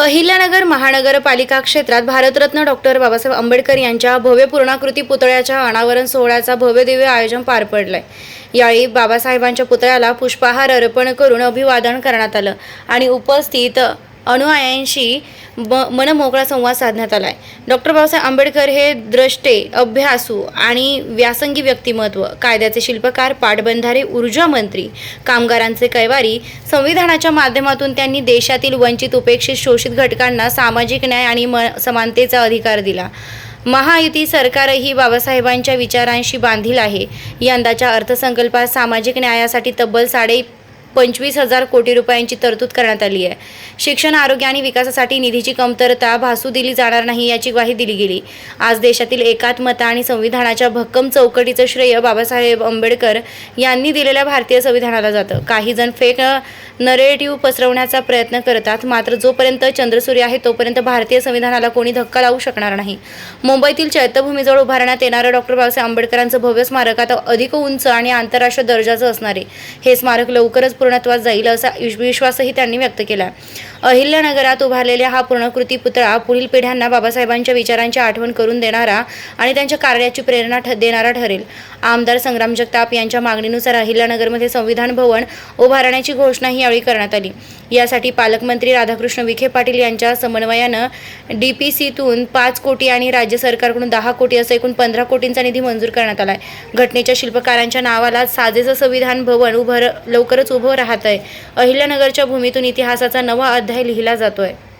अहिल्यानगर महानगरपालिका क्षेत्रात भारतरत्न डॉक्टर बाबासाहेब आंबेडकर यांच्या भव्य पूर्णाकृती पुतळ्याच्या अनावरण सोहळ्याचा भव्यदिव्य आयोजन पार पडलंय. यावेळी बाबासाहेबांच्या पुतळ्याला पुष्पहार अर्पण करून अभिवादन करण्यात आलं आणि उपस्थित अनुयायांशी ब मनमोकळा संवाद साधण्यात आलाय. डॉक्टर बाबासाहेब आंबेडकर हे द्रष्टे अभ्यासू आणि व्यासंगी व्यक्तिमत्व कायद्याचे शिल्पकार पाटबंधारे ऊर्जा मंत्री कामगारांचे कैवारी संविधानाच्या माध्यमातून त्यांनी देशातील वंचित उपेक्षित शोषित घटकांना सामाजिक न्याय आणि म समानतेचा अधिकार दिला. महायुती सरकारही बाबासाहेबांच्या विचारांशी बांधील आहे. यंदाच्या अर्थसंकल्पात सामाजिक न्यायासाठी तब्बल साडे पंचवीस हजार कोटी रुपयांची तरतूद करण्यात आली आहे. शिक्षण आरोग्य आणि विकासासाठी निधीची कमतरता भासू दिली जाणार नाही याची ग्वाही दिली गेली. आज देशातील एकात्मता आणि संविधानाच्या भक्कम चौकटीचं श्रेय बाबासाहेब आंबेडकर यांनी दिलेल्या भारतीय संविधानाला जातं. काही जण फेक नरेटिव्ह पसरवण्याचा प्रयत्न करतात. मात्र जोपर्यंत चंद्रसूर्य आहे तोपर्यंत भारतीय संविधानाला कोणी धक्का लावू शकणार नाही. मुंबईतील चैत्यभूमीजवळ उभारण्यात येणारं डॉक्टर बाबासाहेब आंबेडकरांचं भव्य स्मारक आता अधिक उंच आणि आंतरराष्ट्रीय दर्जाचं असणार. आहे हे स्मारक लवकरच पूर्णत्वात जाईल असा विश्वासही त्यांनी व्यक्त केला. अहिल्यानगरात उभारलेला हा पूर्णकृती पुतळा पुढील पिढ्यांना बाबासाहेबांच्या विचारांची आठवण करून देणारा आणि त्यांच्या कार्याची प्रेरणा ठ देणारा ठरेल. आमदार संग्राम जगताप यांच्या मागणीनुसार अहिल्यानगरमध्ये संविधान भवन उभारण्याची घोषणाही यावेळी करण्यात आली. यासाठी पालकमंत्री राधाकृष्ण विखे पाटील यांच्या समन्वयानं डी पी सीतून पाच कोटी आणि राज्य सरकारकडून दहा कोटी असं एकूण पंधरा कोटींचा निधी मंजूर करण्यात आला आहे घटनेच्या शिल्पकारांच्या नावाला साजेचं संविधान भवन उभं लवकरच उभं राहत आहे अहिल्यानगरच्या भूमीतून इतिहासाचा नवा अध्याय लिहिला जातोय.